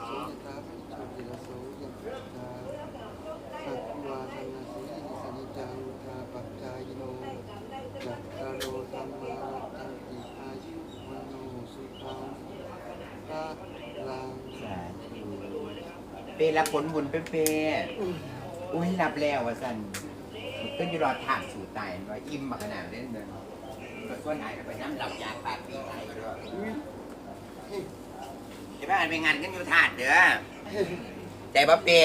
สปอรบณโสถามยตาปิโชติระโสยันติตาสัพวาทนาสีสานิจังทาปัจจายโนจัตตารธรรมาวันติอายุวโนสุขังพระลังสาธุเปรับผลบุญเป้เปอุ้ยรับแล้วว่าสันขึ้นอยู่รอถาดสู่ตายว่าอิ่มมาขนาดเล่นเลยก็ส่วนไหนไปน้ำเหล่ายาปากปีไทยด้วย เดี๋ยวไปอ่านไปงานกันอยู่ถาดเด้อใจบ่เป้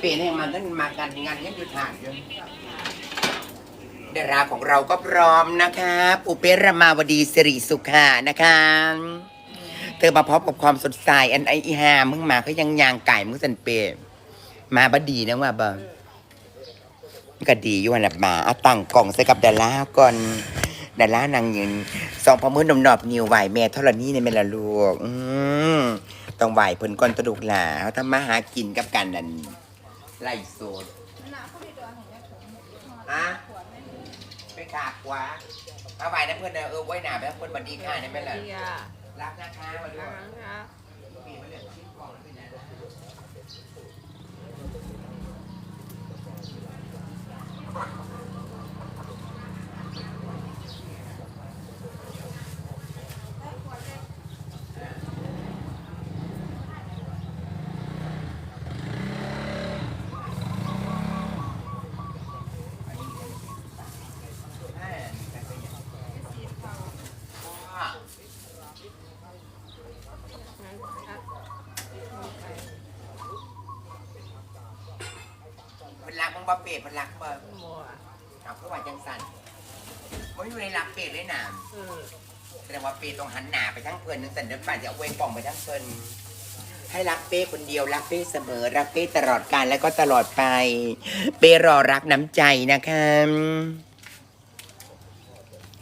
เป้เนี่ยมันต้องมากันงานกันอยู่ถาดเด้อดาราของเราก็พร้อมนะครับ อุเปรมาวดีสิริสุขานะคะเธอมาพร้อมกับความสดใสอันไออีหามึงมาเขายังยางไก่มึงสันเปรมาบดีนะว่าบ่ก็ดีอยู่หันละมาเอาตั้งกล่องใส่กับดาราก่อน ดารานั่งยืนสองพมือนมนอบนิวไหวแม่เท่านี้ในแม่ละลูกอืมต้องไหวเพิ่นก่อนตะดุกหลาเขาทำมาหากินกับกันนั่นไล่โซดอะไปกรากว่าเอาไหวนะเพื่อนนะเออไว้หนาไปเพื่อนบันดีค่ะนี่แม่ละดีอะรักนะคะมาด้วย นะคะ ปีมาเรื่องชิ้นกล่องแล้วเป็นไงนะอ่า เป็นรักมึงบ่เป็ดเป็นรักบ่หมอเอาเข้ามาจังสันมันอยู่ในรักเป็ดเลยนะเออแสดงว่าเป็ดต้องหันหน้าไปทั้งเพื่อนนึงสันเดี๋ยวป่านจะเอาเวงป่องไปทั้งเพื่อนให้รักเป้คนเดียวรักเป้เสมอ รักเป้ตลอดกาลและก็ตลอดไป เป้รอรักน้ำใจนะคะ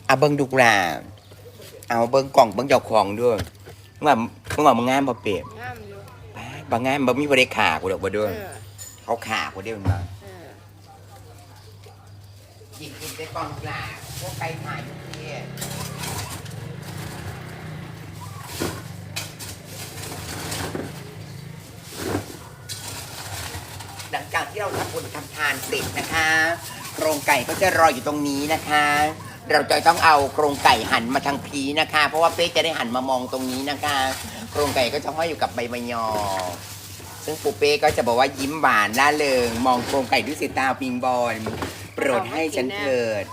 เอาเบิ้งดูกล่าเอาเบิ้งกล่องเบิ้งเจ้าของด้วยเมื่อเมื่อวานมึงงามบ่เป็ดงามอยู่บางงามบ่มีบ่ได้ขากูดอกบ่เอด้วยอเขาขากูเด้มันมาเออ หยิบกินไปกองกลาพวกไปถ่ายทุกทีหลังจากที่เราทำบุญทำทานเสร็จนะคะโครงไก่ก็จะรออยู่ตรงนี้นะคะ เราจะต้องเอาโครงไก่หันมาทางพีนะคะ เพราะว่าเป๊กจะได้หันมามองตรงนี้นะคะ โครงไก่ก็จะห้อยอยู่กับใบมะยอ ซึ่งปูเป้ก็จะบอกว่ายิ้มหวานล่าเริง มองโครงไก่ด้วยสายตาปิงบอล ปรดให้ฉันเถิด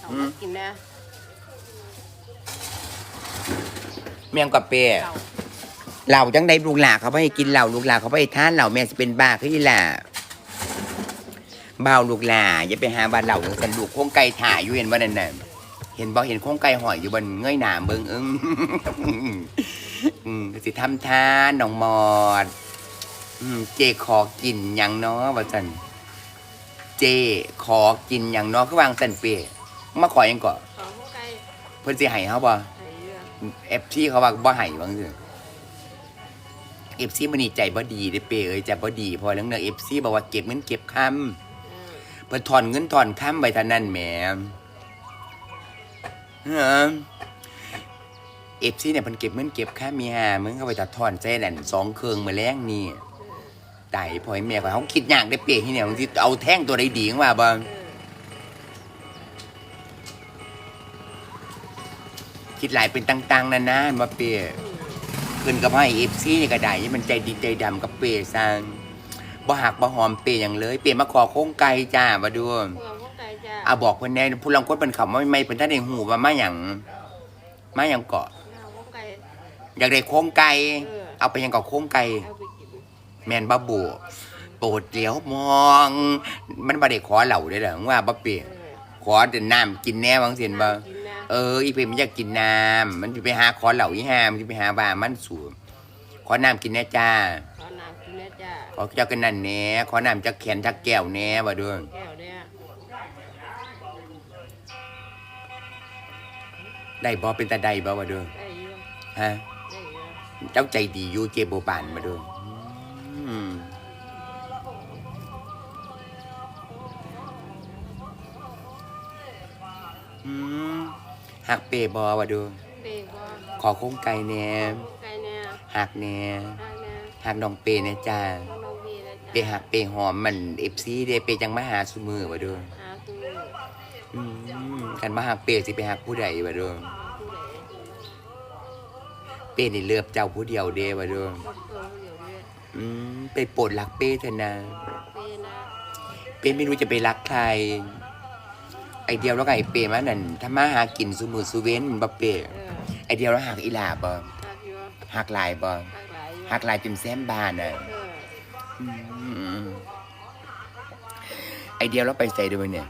เอามากินนะเมียงกับเป้เราเหล่าจังได้ลูกหลาเขาไปให้กินเหล่าลูกหลาเขาไปให้ท่านเหล่าแม่จะเป็นบ้าคืออีหล่าเบาลูกหลาอย่าไปหาบ้านเหล่าจังสันลูกโครงไก่ถ่ายอยู่เห็นว่านั่นน่ะเห็นบ่เห็นโครงไก่หอยอยู่บนเงยหนามเบิ่งอึ้งอืมสิทำทานน้องมอดอืมเจขอกินหยังเนาะว่าจัน เจ ขอกินหยังนาะคือวางสันเป้มาขอยังก่อนขอพวกไก่เพิ่นสิให้เฮาบ่ไอ้เรือเอฟซีเขาว่าบ่ให้ว่าจังเอฟซีมันนี่ใจบ่ดีเด้เป้เอ้ยใจบ่ดีเพอเรื่องเนอเอฟซีบอกว่าเก็บเงินเก็บคำเออเพิ่นถอนเงินถอนคำไว้เท่านั้นแหมเอฟซีเนี่ยเพิ่นเก็บเงินเก็บค่ามีหามึงเข้าไปตัดถอนใจนั่นสองเครื่องมื้อแรงนี่ ตายพ่อให้แม่ก็เขาคิดยากได้เป้ที่เนี่ยบางทีเอาแท่งตัวใดดีมาบ่เออคิดหลายเป็นต่างๆนานามาเป้ขึ้นกับให้เอฟซีนี่ก็ได้ยังมันใจดีใจดำกับเปย์ซังบ่หักบ่หอมเปย์อย่างเลย เปย์มาขอโค้งไก่จ้ามาดูพวกพวกไก่จ้าอะบอกเพิ่นแน่ผู้ลังคนเป็นเขาไม่ไม่เป็นท่านเองหูว่ามาหยังมาหยังเกาะเอาพวกไก่อยากได้โค้งไก่เออเอาไปหยังเกาะโค้งไก่เอาไปกิน แมนบ้าบูโปรดเดี๋ยวมอง มันบ่ได้ขอเหล่าได้เหรอว่าบ่เปย์เออขอแต่น้ำกินแน่บางเสียนบ่กินนะเอออีเพมมันอยากกินน้ำมันจะไปหาขอเหล่าอีห้ามันจะไปหาบ้ามันสูบขอน้ำกินแน่จ้าขอน้ำกินนะจ้าขอเจ้ากันนั่นแหน่ขอน้ำจากแขนจากแก้วแหน่บ่เด้วยแก้วเนี่ยได้บ่เป็นตาได้บ่บ่เด้วยได้อยู่ฮะได้อยู่เจ้าใจดีอยู่เจโบบานมาดูอืมอืม หักเปบอวะดูเด็กว่าขอโค้งไก่แหน่ไก่เนี่ยหักแหน่ทางเนี่ยหักน้องเปเนี่ยจ้าต้องลงดีเลยเปหักเปหอมมันเอฟซีเดเปจังมาหาสุมือวะดูหาคืออืมกันมาหักเปสิไปหักผู้ใดวะดูผู้ใดเปนี่เลือบเจ้าผู้เดียวเดวะดูบ อกตัวเดี๋ยวเนี่ยอืมไปโปรดรักเป้เถอะนะ เป็นนะเป้ไม่รู้จะไปรักใคร ไอเดียวแล้วก็ไอเป้มานั่นถ้ามาหากินสุมือสุเว้นบ่เป้เออไอเดียวแล้วหักอีหลาบ่หักอยู่หักหลายบ่หักหลายอยู่หักหลายจนแซมบานอะ เอออืมไอเดียวแล้วไปใส่ด้วยเนี่ย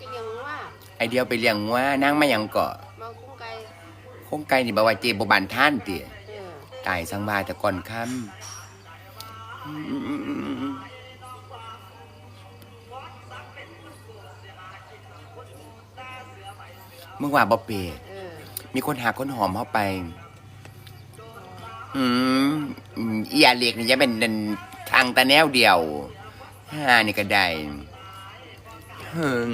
ก็ยังว่าไอเดียวไปเลี้ยงว่านั่งมาหยังเกาะมาคุ้งไก่คงไก่นี่บ่ว่าเจบ่บานท่านติเออตายสังบาแต่ก่อนค่ำอื มมึงว่าบ่เป้เออมีคนหาคนหอมเข้าไป อืมอืมอีอาเล็กนี่จะเป็นนทางตาแนวเดียวห้านี่ก็ได้ฮิง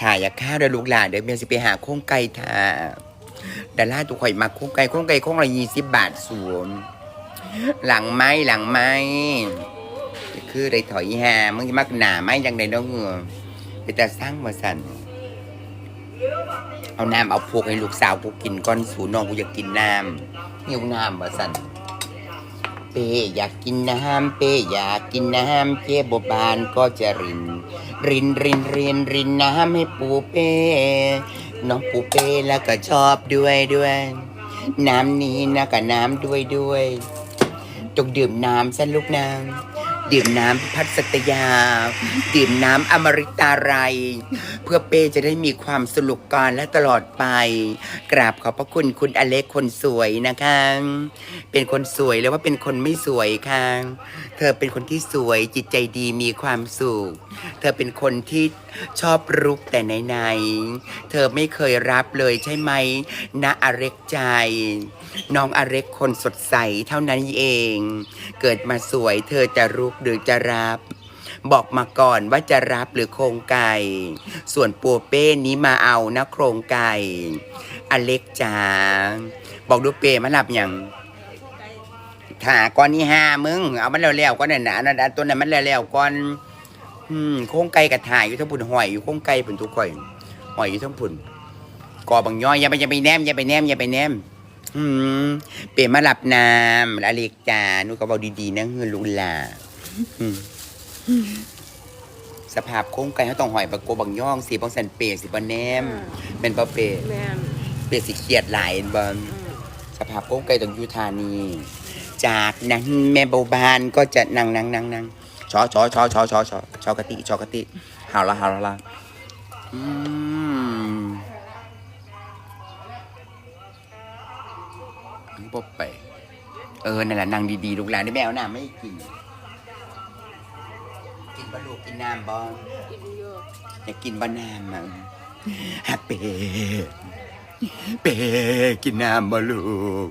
ถ่ายอยาข้าวเด้อลูกหลานเดี๋ยวเมียสิไปหาโค้งไก่ถ่าดาราตุกข่อยมาโค้งไก่โค้งไก่โค้งละยี่สิบบาทสวม หลังไม้หลังไม้คือได้ถอยหามึงมักหนาไม้ยังไดเน้องเงือไปแต่สร้างมาสั่นเอาน้ำเอาพวกให้ลูกสาวพวกกินก้อนสูน้องกูอยากกินน้ำหิวน้ำบ่สันเป้อยากกินน้ำเป้อยากกินน้ำเป้บบานก็จะริน รินรินรินรินน้ำให้ปูเป้น้องปูเป้แล้วก็ชอบด้วยด้วย น้ำนี้นะกับน้ำด้วยด้วย จงดื่มน้ำสันลูกน้ำดื่มน้ำพัดสัตยา ดื่มน้ำอมฤตาไรเพื่อเป้จะได้มีความสนุกกรและตลอดไป กราบขอบพระคุณคุณอเล็กคนสวยนะคะ เป็นคนสวยแล้วว่าเป็นคนไม่สวยค่ะ เธอเป็นคนที่สวยจิตใจดีมีความสุข เธอเป็นคนที่ชอบรุกแต่ไหนๆเธอไม่เคยรับเลยใช่ไหมณอเล็กใจ น้องอเล็กคนสดใสเท่านั้นเอง เกิดมาสวยเธอจะรุกหรือจะรับ บอกมาก่อนว่าจะรับหรือโครงไก่ ส่วนปัวเป้นี้มาเอานะโครงไก่ อเล็กจ๋าบอกดูเป้มารับอย่างถาก้อนนี้ห้ามึง เอามันแล้วๆก้อนนั่นนะนั่นตัวนั้นมันแล้วๆก้อน อืมโครงไก่กับถ่ายอยู่ทั้งพุ่นหอยอยู่โครงไก่พุ่นทุกข่อยหอยอยู่ทั้งพุ่นกอบางย่อยอย่าไปอย่าไปแนมอย่าไปแนมอย่าไปแนม อืมเป้มารับน้ำอเล็กจ๋าหนูก็บอกดีๆนะเฮือลุลาอืมสภาพโค้งไก่เขาต้องหอยปลาโกบังย่องสีบางสันเปรสิบะแนมเป็นปลาเปรแม่นเปรสิเครียดหลายบอลอืมสภาพโค้งไก่ต้องอยูธานีจากนั้นแม่เบาบานก็จะนั่งนั่งนั่งนั่งชอชอชอชอชอชอชอกะติชอกะติหาวละหาวละละอืม นี่ปบไป เออ นั่นแหละนั่งดีๆลูกหลานได้แมวน้ำไม่กิน กินบะลูกกินน้ำบอกินอยู่อยากกินบะน้ำอะฮะเปเปกินน้ำบะลูก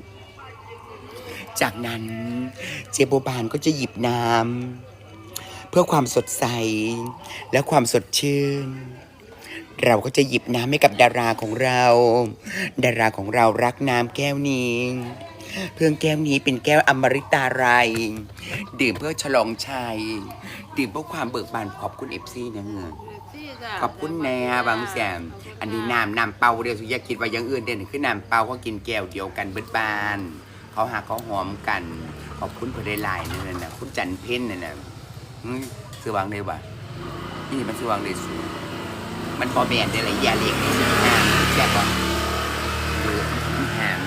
จากนั้นเจโบบานก็จะหยิบน้ำเพื่อความสดใสและความสดชื่น เราก็จะหยิบน้ำให้กับดาราของเรา ดาราของเรารักน้ำแก้วนี้เพื่อแก้วนี้เป็นแก้วอมฤตาไรยดื่มเพื่อฉลองชัย ดื่มเพื่อความเบิกบานขอบคุณเอฟซีนะเงือซี่จ้ะขอบคุณแน่บางแสมอันนี้น้ำน้ำเปล่าเดียวสุอยาคิดว่าอยังอื่นเด่นคือน้ำเปล่าก็กินแก้วเดียวกันเบิดบาน เขาหาเขาหอมกัน ขอบคุณเพื่อได้ลายนั่นน่ะคุณจันเพ็ญนั่นน่ะอืมซื้อวางได้บ่นี่มันซื้อวางได้สูง มันพอแบนได้หลายอยางเล็กนี่สิหามแซ่บบ่หรือหาม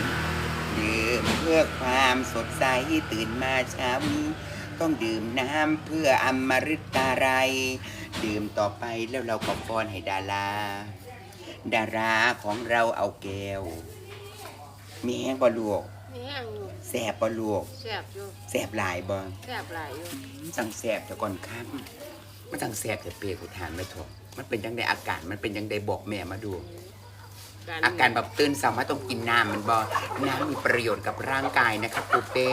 ดื่มเพื่อความสดใสตื่นมาเช้านี้ต้องดื่มน้ำเพื่ออมฤตาไรยดื่มต่อไปแล้วเราก็ป้อนให้ดาราดาราของเราเอาแก้วมีแห้งบ่ลวกมีแห้งอยู่แสบบ่ลวกแซ่บอยู่แสบหลายบ่แซ่บหลายอยู่จังแสบแต่ก่อนข้ามมันจังแสบแต่เปรย์กูทานไม่ถูก มันเป็นยังไงอากาศมันเป็นยังไงบอกแม่มาดู อาการแบบตื่นสามารถต้องกินน้ำมันบอน้ำมีประโยชน์กับร่างกายนะครับปูเป้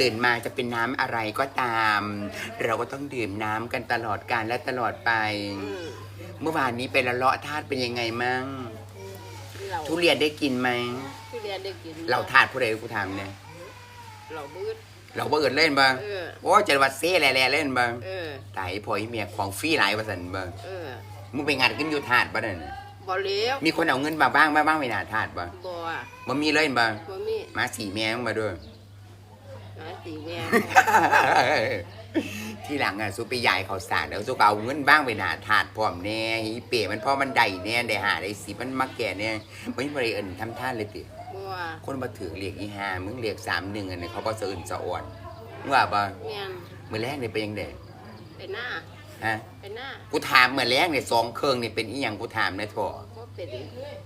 ตื่นมาจะเป็นน้ำอะไรก็ตาม เราก็ต้องดื่มน้ำกันตลอดกาลและตลอดไปอืมเมื่อวานนี้ไปละเลาะธาตุเป็นยังไงมั่งเราทุเรียนได้กินไหมทุเรียนได้กินเราธาตุผู้ใดกูถามเนี่ยเราบืด เราบ่เอิดเล่นบ้างเออ โอ้จังหวัดเซ่แหล่ๆเล่นบ้างเออไต่พอยเมียของฟรีหลายประสันบ้างเออมึงไปงานขึ้นอยู่ธาตุบ้านนบ่เลี้ยวมีคนเอาเงินมาบ้างมาบ้างไม่น่าธาตุบ้างบ่อะมันมีเล่นบ้างบ่มีมาสี่แม่งมาด้วย หาตีแม่ ที่หลังอะสุไปยายเขาสารแล้วสุก็เอาเงินบ้างไปหนาถาดพร้อมแน่ฮีเป๋มันพ่อมันได้แน่ได้หาได้สิมันมาแก่เนี่ยไม่บริเอินทำท่านเลยติบ่อะคนมาถือเรียกอีหามึงเรียกสามหนึ่งอันนี้เขาก็สะอื่นสะอ่อนมึงว่าบ่แม่นมือแรกเนี่ยเป็นยังไงไปหน้าฮะไปหน้ากูถามมือแรกเนี่ยสองเครื่องเนี่ยเป็นอีหยังกูถามในท่อบ่เป็น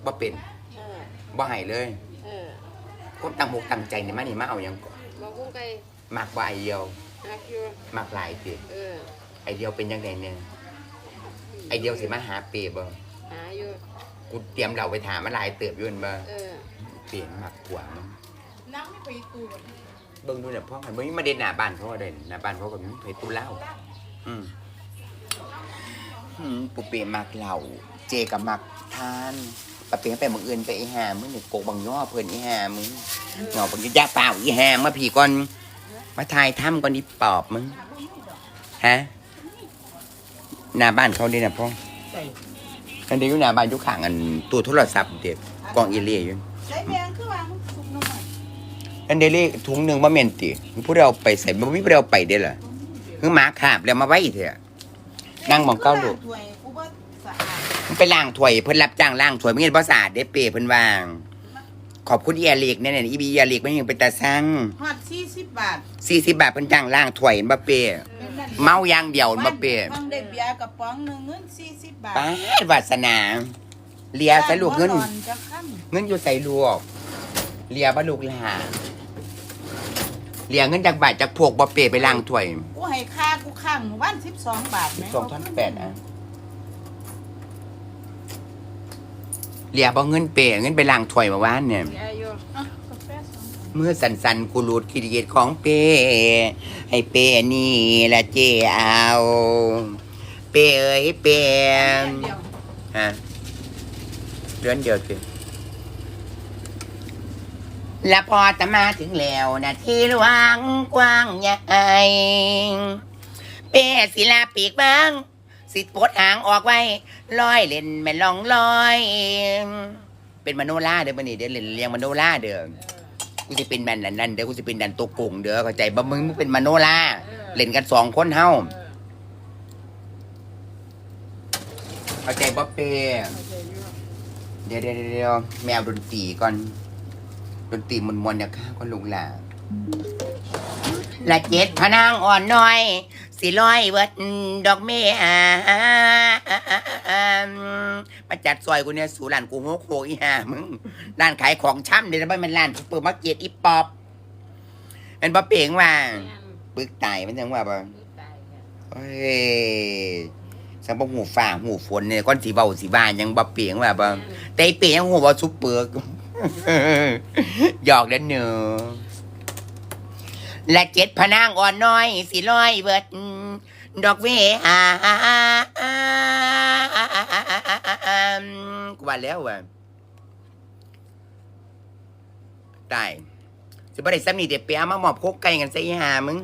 บ่เป็นเออบ่ให้เลยเออคนตั้งมุกตั้งใจเนี่ยมานี่มาเอาหยังก่อนบ่กุ้งไก่มักบ่ไอเดียว ฮักอยู่มักหลายติเออไอเดียวเป็นยังไงเนี่ยไอเดียวสิมาหาเปรบ่หาอยู่กูเตรียมเราไปถามมาหลายเติบอยุ่นบ่เออเปลี่ยนหมักกว่ามั้งน้ำไม่ไปตูดเบิ่งดูเนี่ยพ่อมันไม่มาเด่นหน้าบ้านเขาก็เด่นหน้าบ้านเขาก็มีไปตู้เหล้าอืมอืมปุเป้มักเหล้าเจกับมักทานปะเป้ไปมึงอื่นไปไอ้ห่ามึงนี่โกกบังย่อเพิ่นไอ้ห่ามึงเงาบังยาเปล่าไอ้ห่ามาผีก่อน มาทายถ้ำก่อนนี่ปอบมึงฮะหน้าบ้านเขาดีนะพ่ออันนี้อยู่หน้าบ้านอยู่ข้างอันตู้โทรศัพท์เด็กกล่องอีเลียอยู่ใช้แมงคือว่ามันสุกน้ำมันอันเดลี่ถุงหนึ่งบ่แม่นติผู้ใดเอาไปใส่บ่มีผู้ใดเอาไปเด้อล่ะคือหมาคาบแล้วมาไว้เถอะนั่งหมองเก้าลูกถ้วยกูว่าสะอาดมันไปล้างถ้วยเพิ่นรับจ้างล้างถ้วยไม่เห็นบ่สะอาดเด้เป้เพิ่นวาง ขอบคุณอีอาลีกเนี่ยเนี่ยอีบีอีอาลีกมันยังเป็นตาสั่งฮอดสี่สิบบาท40บาทเพิ่นจ้างล้างถ้วยเห็นบ่เป้เป็นนั่นเมาอย่างเดียวบ่เป้บางได้เบียร์กระป๋องหนึ่งเงินสี่สิบบาทป้าดวาสนาเลียใส่ลูกเงินบ่ร้อจะค่ำเงินอยู่ใส่ลูกเลียบ่ลูกหลาเลียเงินจากบาทจากพวกบ่เป้ไปล้างถ้วยกูให้ค่ากูข้างหมู่บ้านสิบสองบาทไหมสองท่อนแปดอะ เหลียบเอาเงินเปย์เงินไปล้างถ้วยเมาว่านเนี่ยแย่อยู่อะกาแฟสองเมื่อสันสันๆกูรูดคิดเกียของเปย์ให้เปย์นี่ละเจเอา เปย์เอ้ยเปย์เดียวฮะเดือนเดียวสิและพอจะมาถึงแล้วนะที่หลวงกว้างใหญ่เปย์ศิลาปีกบาง สิปลดหางออกไว้ลอยเล่นแม่นลองลอย เป็นมโนล่าเด้อบันนี้เด้อเล่นเลี้ยงมโนล่าเด้อกูจะเป็นแมนนั่นนั่นเด้อกูจะเป็นดันตัวโกงเด้อเข้าใจบ่มึงมึงเป็นมโนล่าเล่นกันสองคนเฮาเข้าใจบ่เป้เดี๋ยวเดี๋ยวเดี๋ยวแมวดนตรีก่อนดนตรีมวนๆเนี่ยข้าก็ลุงหล่าละเจ็ดพะนางอ่อนน้อย สิลอยเวิดดอกเมียมาจัดซอยกูเนี่ยสู่ร้านกูโงโคอีห่ามึงร้านขายของช่ำเดี๋ยวนะมันร้านซุปเปอร์มาร์เก็ตอีปอบเป็นบ่เปียงว่าปึกไตมันจังว่าบ่ะเฮ้ยสังบ่หูฟ้าหูฝนเนี่ยก้อนสีเบาสีบานยังบ่เปียงว่าบ่แต่เปียงยังหูบ่ซุปเปอร์หยอกเด้อเนอ และเจ็ดพนางอ่อนน้อยสิลอยเบิด ดอกเวหากูว่าแล้วว่ะตายสิบ่ได้ซ้ำนี่เดี๋ยวไปเอามาหมอบโคกไก่กันซะอีหามึง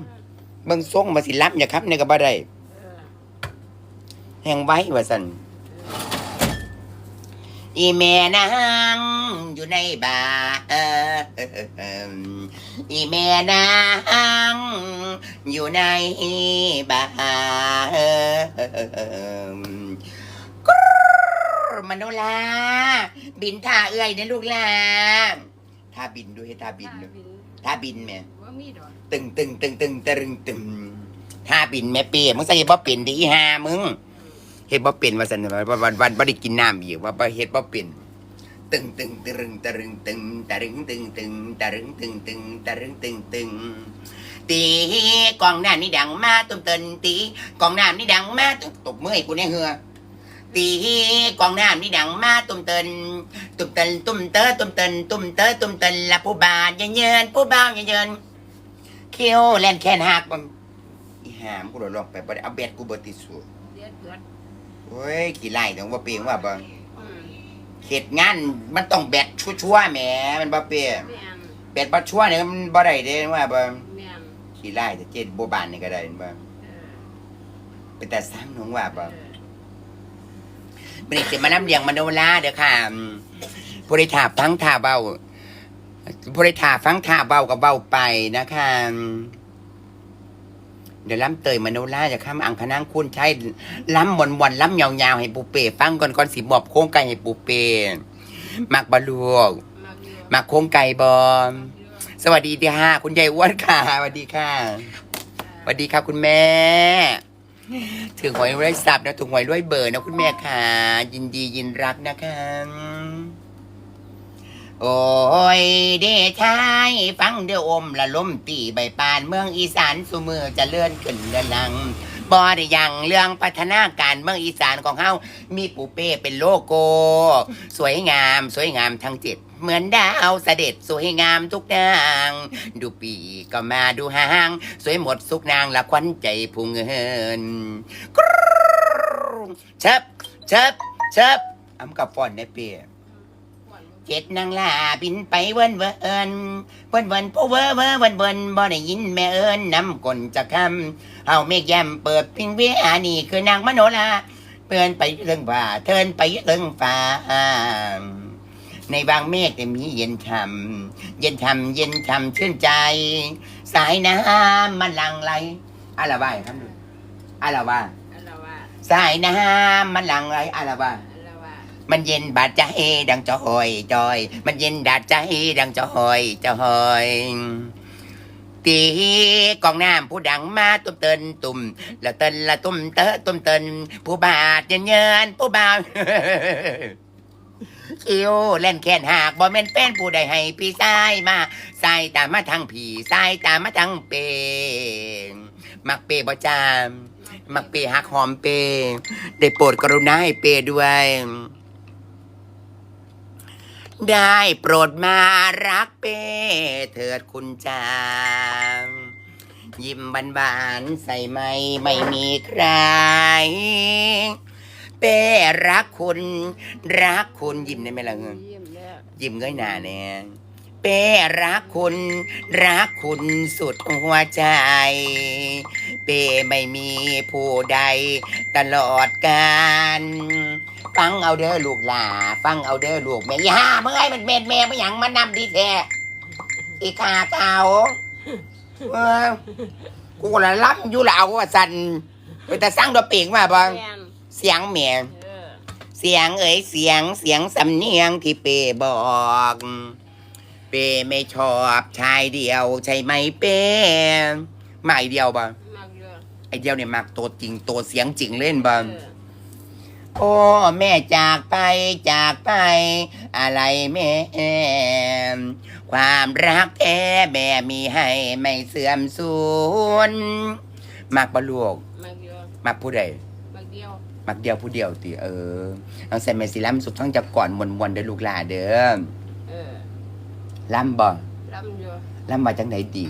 เบิ่งส่งมาสิรับอย่าครับเนี่ยก็บ่ได้เออแห่งไว้ว่าซั่น อีแม่นางอยู่ในบ้านอีแม่นางอยู่ในบ้านกรมโนลาบินท่าเอื้อยนะลูกลาท่าบินด้วยท่าบินด้วยท่าบินแม่ตึงตึงตึงตึงตึงตึงถ้าปิ่นแม่เปียมึงใส่บ่เป็นดิอีห่ามึง เฮ็ดบ่เป็นว่าซั่นว่าวันวันบ่ได้กินน้ำอีกว่าบ่เฮ็ดบ่เป็นตึงตึงตึงตึงตึงตรึงตึงตึงตรึงตึงตึงตรึงตึงตึงตีกองน้ำนี่ดังมาตุ้มเตินตีกองน้ำนี่ดังมาตุ้มตบมือให้กูในเหือตีกองน้ำนี่ดังมาตุ่มเตินตุ่มเตินตุ่มเตอตุ่มเตินตุ่มเตอตุ่มเตินละผู้บาทเยินผู้บ่าวเยินเคี้ยวแลนแคนหักมันอีหามกูโดดลงไปบ่ได้เอาเบ็ดกูบ่ติดสูเดือดเดือด โอ้ยกี่ไล่ต้องว่าเปียงว่าบ่อืมเขตงานมันต้องแบตชัวร์ๆแหมมันบ่เปียแม่นแบตบ่ชัวร์เนี่ยมันบ่ได้เด้ว่าบ่แม่นขี้ไล่แต่เจ็ดบ่บานนี่ก็ได้บ่เออเป็นแต่สร้างหนองว่าบ่เออมันนี่สิมานำเลี้ยงมโนราเด้อค่ะอืมผู้ใดถาฟังท่าเบาผู้ใดถาฟังท่าเบาก็เบาไปนะคะ เดี๋ยวล้ำเตยมโนราจะข้ามอังคณางคุณใช้ล้ำมวนวันล้ำยาวๆให้ปูเป้ฟังก่อนก่อนสิมอบโค้งไก่ให้ปูเป้มักบะลูกมักอยู่มักโค้งไก่บอมสวัสดีที่ห้าคุณยายอ้วนค่ะสวัสดีค่ะสวัสดีครับคุณแม่ ถึงหวยรวยสับนะถึงหวยรวยเบอร์นะคุณแม่ค่ะ ยินดียินรักนะคะ โอ้ยเดชายฟังเดืออมละล้มตีใบปานเมืองอีสานสุมือจะเลื่อนขึ้นเดินหลังบอด้ยังเรื่องพัฒนาการเมืองอีสานของเฮามีปูเป้เป็นโลโก้ สวยงาม สวยงามทั้งจิต เหมือนดาวเสด็จสวยงามทุกนาง ดูปีก็มาดูหาง สวยหมดสุกนางละควันใจผู้เงินเชิบเชิบเชิบอำกับฟอนในเปีย เจ็ดนางลาบินไปเวินเวินเวินเวินผู้เวอเวอเวินเวินบ่ได้ยินแม่เอิญนำกลจะคำเอาเมฆแย้มเปิดพิงเวอานี่คือนางมโนลาเปือนไปเรื่องฟ้าเทินไปเรื่องฟ้าในบางเมฆแต่มีเย็นช่ำเย็นช่ำเย็นช่ำชื่นใจ สายน้ำมันหลังไหลอะไรวะครับดูอะไรวะอันละว่าสายน้ำมันหลังไหลอะไรวะอันละว่า มันเย็นบาดใจดังจอยจอย มันเย็นดาดใจดังจอยจอยตีกองน้ำผู้ดังมาตุ้มเตินตุ่มละเตินละตุ้มเตอตุ้มเตินผู้บาดเย็นเยินผู้บาวคิวเล่นแค้นหากบ่แม่นเป็นผู้ใดให้พี่ชายมาสายตามาทางผีสายตามาทางเปมักเปบ่จามมักเปหักหอมเป ได้โปรดกรุณาให้เปด้วย ได้โปรดมารักเปเถิดคุณจามยิ้มบานบานๆใส่ไม่ไม่มีใคร เป้รักคุณ รักคุณยิ้มได้ไหมล่ะเงินยิ้มแล้วยิ้มเงยหน้าเนี่ยเป้รักคุณ รักคุณสุดหัวใจ เป้ไม่มีผู้ใดตลอดกาล ฟังเอาเด้อลูกหลาฟังเอาเด้อลูกแม่ย่าเมื่อไงมันเม็ดแม่ไม่หยังมานำดีแท้อีกาเก่าเออกูละรับอยู่แล้วว่าสันไปแต่สร้างดอกเปีงมาบ่แม่นเสียงแม่เออเสียงเอ๋ยเสียงเสียงสำเนียงที่เปบอก เปไม่ชอบชายเดียว ใช่ไหมเปมาไอเดียวบ่มักอยู่ไอเดียวเนี่ยมักตัวจริงตัวเสียงจริงเล่นบ่เออ โอ้แม่จากไปจากไป อะไรแม่ ความรักแท้แม่มีให้ไม่เสื่อมสูญมักบลูกมักอยู่มักผู้ใดมักเดียวมักเดียวผู้เดียวติเออเอาใส่แม่สิล้ำสุดฟังจากก่อนมวนมวนๆเด้อลูกหลาเด้อเออล้ำบ่ลำอยู่ล้ำมาจังไหนดี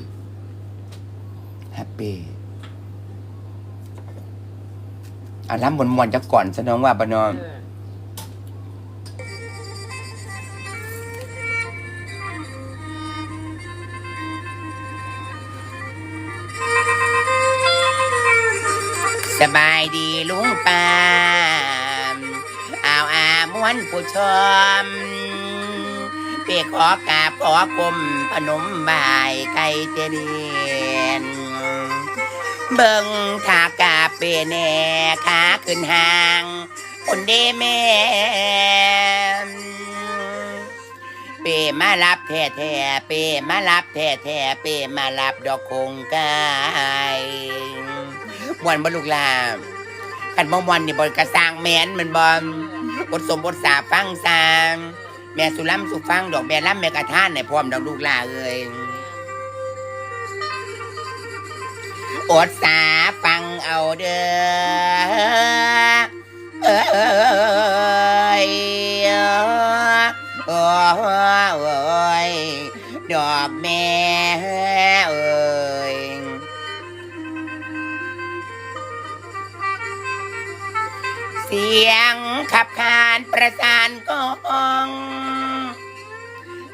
แฮปปี้เอาล้ำมวนมวนๆจากก่อนซะน้องว่าบ่น้องเออสบายดีลุงปามเอาอามวนผู้ชมเปียขอกราบขอกลมพนมบายไก่เจเดียน เบิ่งทากาเปแน่ขาขึ้นหางคนเดแม่เปมารับแท้แท้เปมารับแท้แท้เปมารับดอกคงกายมวนบลูกลาขันบ่มวนนี่บนกระสร้างแมนมันบอมบทสมบทสาฟังสาง แม่สุล้ำสุฟังดอกแม่ล้ำแม่กระท่านในพร้อมดอกลูกลาเอ้ย อดสาฟังเอาเด้อเอ้ยโอ้ยดอกแม่เอ้ยเสียงขับขานประสานกอง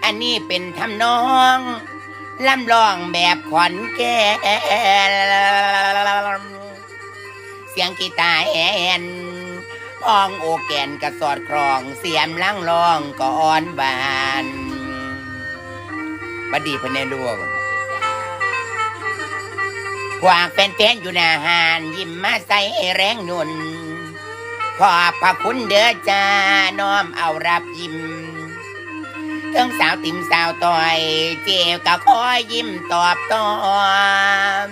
อันนี้เป็นทำนอง ลำลองแบบขวัญแก่นเสียงกีตาร์แอนพองโอแกนกระสอดครองเสียมลังลองก็อ่อนบานบดีพเนลวงพวกแฟนๆอยู่หน้าหานยิ้มมาใส่แรงหนุน ขอบพระคุณเด้อจ้าน้อมเอารับยิ้ม เทั้งสาวติ่มสาวต่อย เจวก็คอยยิ้มตอบตอน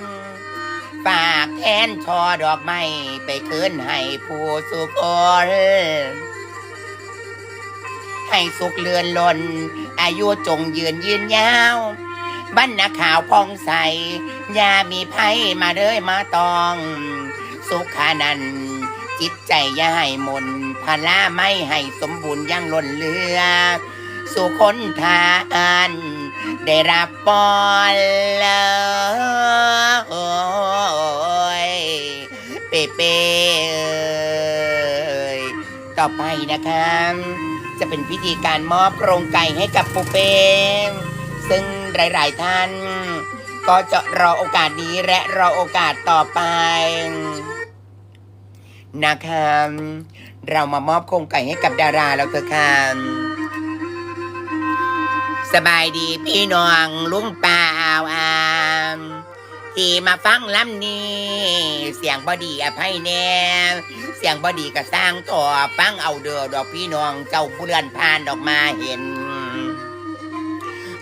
ฝากแทนช่อดอกไม้ไปคืนให้ผู้สุขคนให้สุขเลือนลน อายุจงยืนยืนยาวบรรณาข่าวพองใสยามีภัยมาเด้ยมาตอง สุขานันต์จิตใจย่าให้มนพลาไม่ให้สมบูรณ์ยังล้นเลือ สุคนทานได้รับปอนเลยเปเปต่อไปนะคะจะเป็นพิธีการมอบโครงไก่ให้กับปูเป้งซึ่งหลาย ๆ ท่าน ก็จะรอโอกาสนี้และรอโอกาสต่อไปนะคะเรามามอบโครงไก่ให้กับดาราแล้วเถอะค่ะ สบายดีพี่น้องลุงป่าอาวอามที่มาฟังลำนี้ เสียงบอดีอภัยแน่เสียงบอดีก็สร้างต่อฟังเอาเด้อดอกพี่น้องเจ้าผู้เลื่อนผ่านออกมาเห็น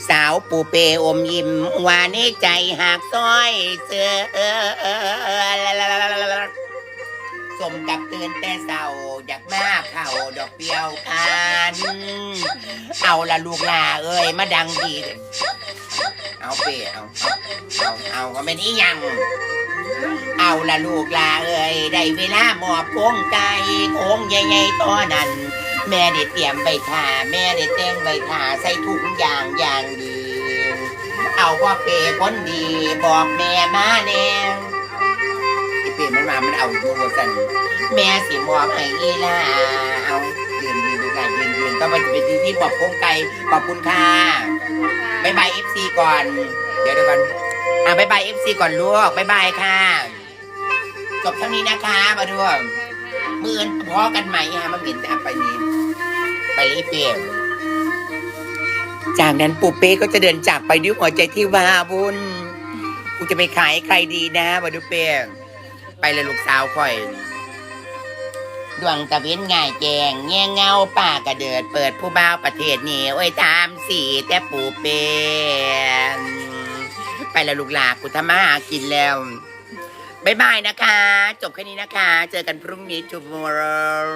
สาวปูเปอมยิ้มวานในใจหากซอยเสือ สมกับเตือนแต่เศร้าอยากมาเข่าดอกเปียวกันเอาละลูกหลาเอ้ยมาดังดีเอะเอาเปเอาเอาเอาก็เป็นอีหยัง เอาละลูกลาเอ้ยได้เวลาหมอบโค้งไก่โค้งใหญ่ๆตัวนั้น แม่ได้เตรียมใบถาแม่ได้แต่งใบถาใส่ถุงยางอย่างดี เอาว่าเปย์คนดี บอกแม่มาแน่ไอเปย์ มามันเอาอยู่สันแม่สิมอบให้อีลาเอายืนยืนดูกันยืนยืนก็มันเป็นที่ที่บอกโค้งไก่ขอบคุณค่ะบายบายเอฟซีก่อน เดี๋ยวเดี๋ยวก่อนอะบายบายเอฟซีก่อนลูกบายบายค่ะจบเท่านี้นะคะมาดูมืออนพอกันใหมฮะมันเหม็นแต่ไปนี้ไปเลยเปลี่ยมจากนั้นปูเป้ก็จะเดินจากไปด้วยหัวใจที่วาบุญกูจะไปขายให้ใครดีนะมาดูเปียม ไปเลยลูกสาวคอย ดวงตะเว้นง่ายแจงแง่เงาป่ากระเดิด เปิดผู้บ่าวประเทศนี่โอ้ยตามสีแต่ปูเป็นไปแล้วลูกหลากูทำมาหากินแล้วบายบายนะคะ จบแค่นี้นะคะ เจอกันพรุ่งนี้ tomorrow